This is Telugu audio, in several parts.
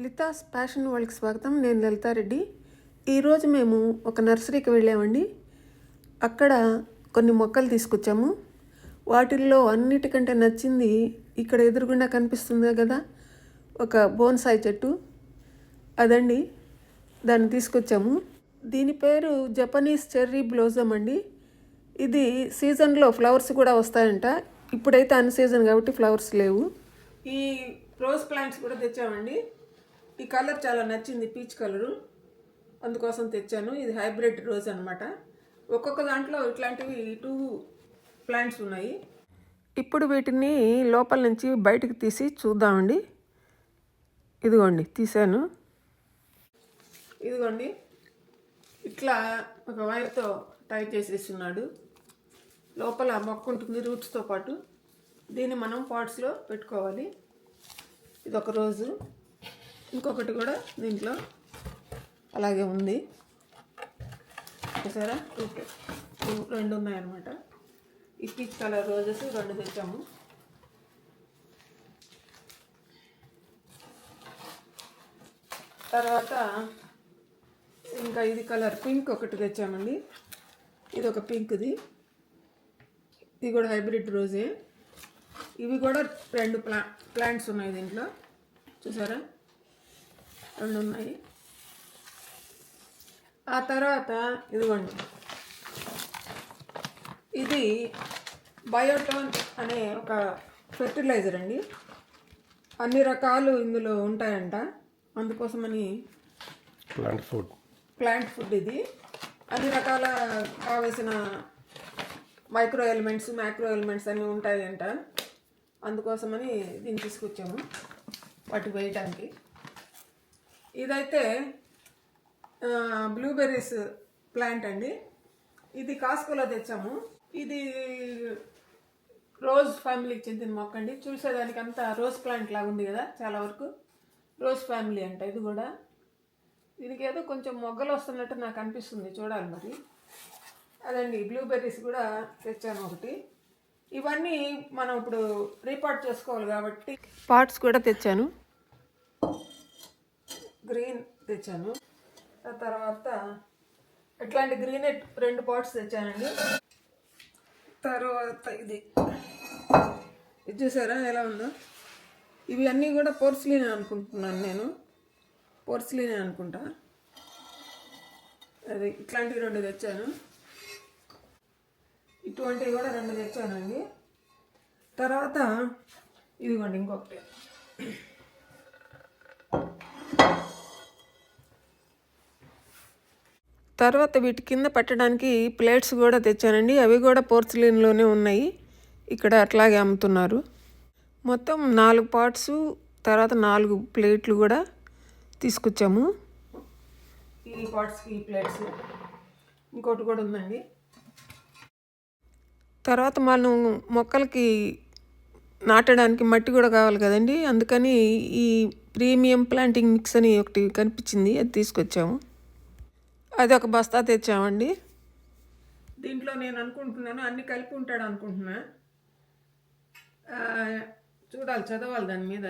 లితాస్ ఫ్యాషన్ వాళ్ళకి స్వాగతం. నేను లలితారెడ్డి ఈరోజు మేము ఒక నర్సరీకి వెళ్ళామండి. అక్కడ కొన్ని మొక్కలు తీసుకొచ్చాము. వాటిల్లో అన్నిటికంటే నచ్చింది ఇక్కడ ఎదురుగుండా కనిపిస్తుంది కదా ఒక బోన్సాయి చెట్టు. అదండి. దాన్ని తీసుకొచ్చాము. దీని పేరు జపనీస్ చెర్రీ బ్లోజమ్ అండి. ఇది సీజన్లో ఫ్లవర్స్ కూడా వస్తాయంట. ఇప్పుడైతే అన్ సీజన్ కాబట్టి ఫ్లవర్స్ లేవు. ఈ రోజ్ ప్లాంట్స్ కూడా తెచ్చామండి. ఈ కలర్ చాలా నచ్చింది పీచ్ కలరు. అందుకోసం తెచ్చాను. ఇది హైబ్రిడ్ రోజ్ అనమాట ఒక్కొక్క దాంట్లో ఇట్లాంటివి టూ ప్లాంట్స్ ఉన్నాయి. ఇప్పుడు వీటిని లోపల నుంచి బయటికి తీసి చూద్దామండి. ఇదిగోండి తీసాను ఇదిగోండి. ఇట్లా ఒక వైర్తో టై చేసేస్తున్నాడు. లోపల మొక్క ఉంటుంది రూట్స్తో పాటు. దీన్ని మనం పాట్స్లో పెట్టుకోవాలి. ఇది ఒక రోజు. ఇంకొకటి కూడా దీంట్లో అలాగే ఉంది. చూసారా? ఓకే. రెండు ఉన్నాయన్నమాట. ఈ పీచ్ కలర్ రోజెస్ రెండు తెచ్చాము. తర్వాత ఇంకా ఇది కలర్ పింక్ ఒకటి తెచ్చామండి. ఇది ఒక పింక్ది. ఇది కూడా హైబ్రిడ్ రోజే. ఇవి కూడా రెండు ప్లా ప్లాంట్స్ ఉన్నాయి దీంట్లో. చూసారా? రెండు ఉన్నాయి ఆ తర్వాత ఇదిగోండి. ఇది బయోటోన్ అనే ఒక ఫెర్టిలైజర్ అండి. అన్ని రకాలు ఇందులో ఉంటాయంట. అందుకోసమని ప్లాంట్ ఫుడ్ ప్లాంట్ ఫుడ్ ఇది. అన్ని రకాల కావలసిన మైక్రో ఎలిమెంట్స్ మ్యాక్రో ఎలిమెంట్స్ అన్నీ ఉంటాయంట. అందుకోసమని దీన్ని తీసుకొచ్చాము. వాటి వేయటానికి. ఇదైతే బ్లూబెర్రీస్ ప్లాంట్ అండి. ఇది కాస్కోలో తెచ్చాము. ఇది రోజ్ ఫ్యామిలీకి చెందిన మొక్క అండి. చూసేదానికి అంతా రోజ్ ప్లాంట్ లాగా ఉంది కదా చాలా వరకు. రోజ్ ఫ్యామిలీ అంట ఇది కూడా. దీనికి ఏదో కొంచెం మొగ్గలు వస్తున్నట్టు నాకు అనిపిస్తుంది చూడాలి మరి. అదండి బ్లూబెర్రీస్ కూడా తెచ్చాను ఒకటి. ఇవన్నీ మనం ఇప్పుడు రీపార్ట్ చేసుకోవాలి కాబట్టి. పార్ట్స్ కూడా తెచ్చాను. గ్రీన్ తెచ్చాను. ఆ తర్వాత ఇట్లాంటి గ్రీన్ రెండు పాట్స్ తెచ్చానండి. తర్వాత ఇది. ఇది చూసారా ఎలా ఉందో? ఇవి అన్నీ కూడా పోర్సిలిన్ అనుకుంటున్నాను నేను. పోర్స్లీనే అనుకుంటా. అది ఇట్లాంటివి రెండు తెచ్చాను. ఇటువంటివి కూడా రెండు తెచ్చానండి. తర్వాత ఇదిగోండి ఇంకొకటి. తర్వాత వీటి కింద పెట్టడానికి ప్లేట్స్ కూడా తెచ్చానండి. అవి కూడా పోర్సిలిన్లోనే ఉన్నాయి. ఇక్కడ అట్లాగే అమ్ముతున్నారు. మొత్తం నాలుగు పార్ట్స్ తర్వాత నాలుగు ప్లేట్లు కూడా తీసుకొచ్చాము. ఈ పార్ట్స్కి ఈ ప్లేట్స్. ఇంకోటి కూడా ఉందండి. తర్వాత మనం మొక్కలకి నాటడానికి మట్టి కూడా కావాలి కదండి. అందుకని ఈ ప్రీమియం ప్లాంటింగ్ మిక్స్ అని ఒకటి కనిపించింది. అది తీసుకొచ్చాము. అది ఒక బస్తా తెచ్చామండి. దీంట్లో నేను అనుకుంటున్నాను అన్ని కలిపి ఉంటాడు అనుకుంటున్నా. చూడాలి చదవాలి దాని మీద.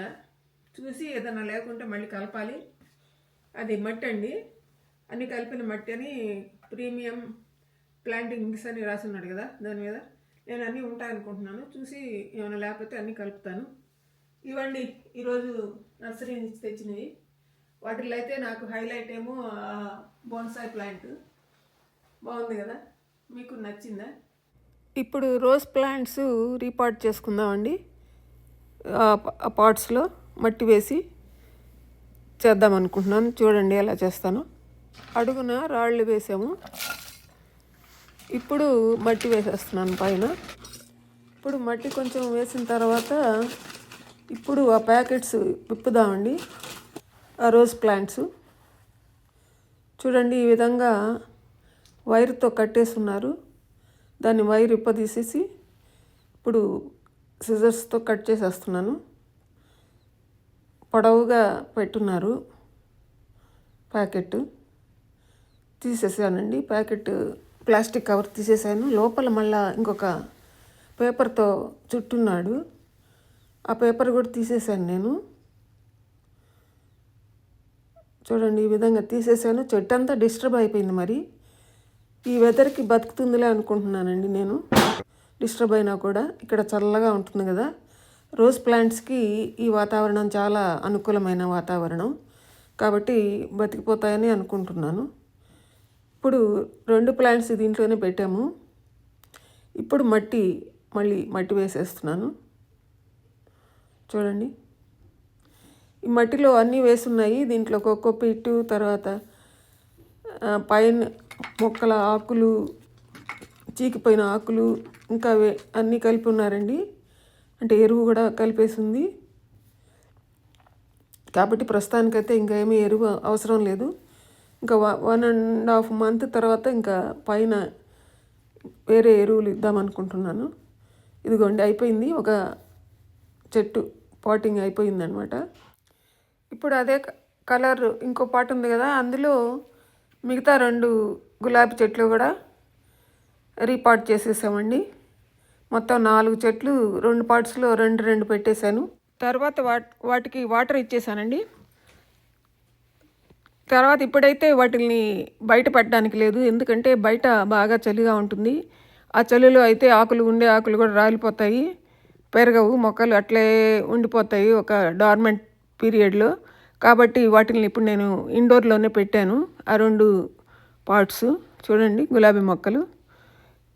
చూసి ఏదైనా లేకుంటే మళ్ళీ కలపాలి. అది మట్టి అండి. అన్ని కలిపిన మట్టి అని ప్రీమియం ప్లాంటింగ్స్ అని రాసి ఉన్నాడు కదా దాని మీద. నేను అన్నీ ఉంటాయనుకుంటున్నాను చూసి ఏమైనా లేకపోతే అన్నీ కలుపుతాను. ఇవ్వండి ఈరోజు నర్సరీ నుంచి తెచ్చినవి. వాటిల్లో అయితే నాకు హైలైట్ ఏమో బోన్సాయి ప్లాంట్. బాగుంది కదా? మీకు నచ్చిందా? ఇప్పుడు రోజ్ ప్లాంట్స్ రీపాట్ చేసుకుందామండి. ఆ పాట్స్లో మట్టి వేసి చేద్దాం అనుకుంటున్నాను. చూడండి ఎలా చేస్తాను. అడుగున రాళ్ళు వేసాము. ఇప్పుడు మట్టి వేసేస్తున్నాను పైన. ఇప్పుడు మట్టి కొంచెం వేసిన తర్వాత ఇప్పుడు ఆ ప్యాకెట్స్ విప్పుదామండి. Rose plants. చూడండి ఈ విధంగా వైర్తో కట్టేస్తున్నారు దాన్ని వైర్ ఇప్పదీసేసి ఇప్పుడు సిజర్స్తో కట్ చేసేస్తున్నాను. పొడవుగా పెట్టున్నారు ప్యాకెట్. తీసేసానండి. ప్యాకెట్ ప్లాస్టిక్ కవర్ తీసేసాను. లోపల మళ్ళా ఇంకొక పేపర్తో చుట్టున్నాడు. ఆ పేపర్ కూడా తీసేసాను నేను. చూడండి ఈ విధంగా తీసేసాను. చెట్టు అంతా డిస్టర్బ్ అయిపోయింది మరి. ఈ వెదర్కి బతుకుతుందిలే అనుకుంటున్నానండి నేను. డిస్టర్బ్ అయినా కూడా ఇక్కడ చల్లగా ఉంటుంది కదా. రోజ్ ప్లాంట్స్కి ఈ వాతావరణం చాలా అనుకూలమైన వాతావరణం. కాబట్టి బతికిపోతాయని అనుకుంటున్నాను. ఇప్పుడు రెండు ప్లాంట్స్ దీంట్లోనే పెట్టాము. ఇప్పుడు మట్టి మళ్ళీ మట్టి వేసేస్తున్నాను. చూడండి. ఈ మట్టిలో అన్నీ వేసున్నాయి. దీంట్లో కొక్కో పిట్టు తర్వాత పైన మొక్కల ఆకులు చీకిపోయిన ఆకులు ఇంకా అన్నీ కలిపి ఉన్నారండి అంటే ఎరువు కూడా కలిపేసింది. కాబట్టి ప్రస్తుతానికైతే ఇంకా ఏమీ ఎరువు అవసరం లేదు. ఇంకా వన్ అండ్ హాఫ్ మంత్ తర్వాత ఇంకా పైన వేరే ఎరువులు ఇద్దామనుకుంటున్నాను ఇదిగోండి అయిపోయింది. ఒక చెట్టు పాటింగ్ అయిపోయిందనమాట. ఇప్పుడు అదే కలర్ ఇంకో పాట ఉంది కదా అందులో మిగతా రెండు గులాబీ చెట్లు కూడా రీపాట్ చేసేసామండి. మొత్తం నాలుగు చెట్లు రెండు పార్ట్స్లో రెండు రెండు పెట్టేశాను. తర్వాత వాటికి వాటర్ ఇచ్చేసానండి. తర్వాత ఇప్పుడైతే వాటిని బయట పెట్టడానికి లేదు ఎందుకంటే బయట బాగా చలిగా ఉంటుంది. ఆ చలిలో అయితే ఆకులు ఉండే ఆకులు కూడా రాలిపోతాయి పెరగవు మొక్కలు అట్లే ఉండిపోతాయి ఒక డార్మెంట్ పీరియడ్లో. కాబట్టి వాటిని ఇప్పుడు నేను ఇండోర్లోనే పెట్టాను. ఆ రెండు పార్ట్స్ చూడండి గులాబీ మొక్కలు.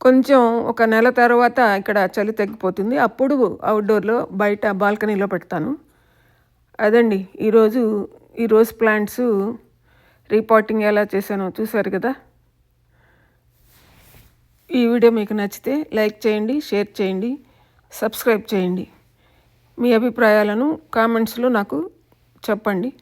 కొంచెం ఒక నెల తర్వాత ఇక్కడ చలి తగ్గిపోతుంది. అప్పుడు అవుట్డోర్లో బయట బాల్కనీలో పెడతాను. అదండి ఈరోజు ఈ రోజ్ ప్లాంట్స్ రీపాటింగ్ ఎలా చేశానో చూసారు కదా? ఈ వీడియో మీకు నచ్చితే లైక్ చేయండి షేర్ చేయండి సబ్స్క్రైబ్ చేయండి. మీ అభిప్రాయాలను కామెంట్స్లో నాకు చెప్పండి.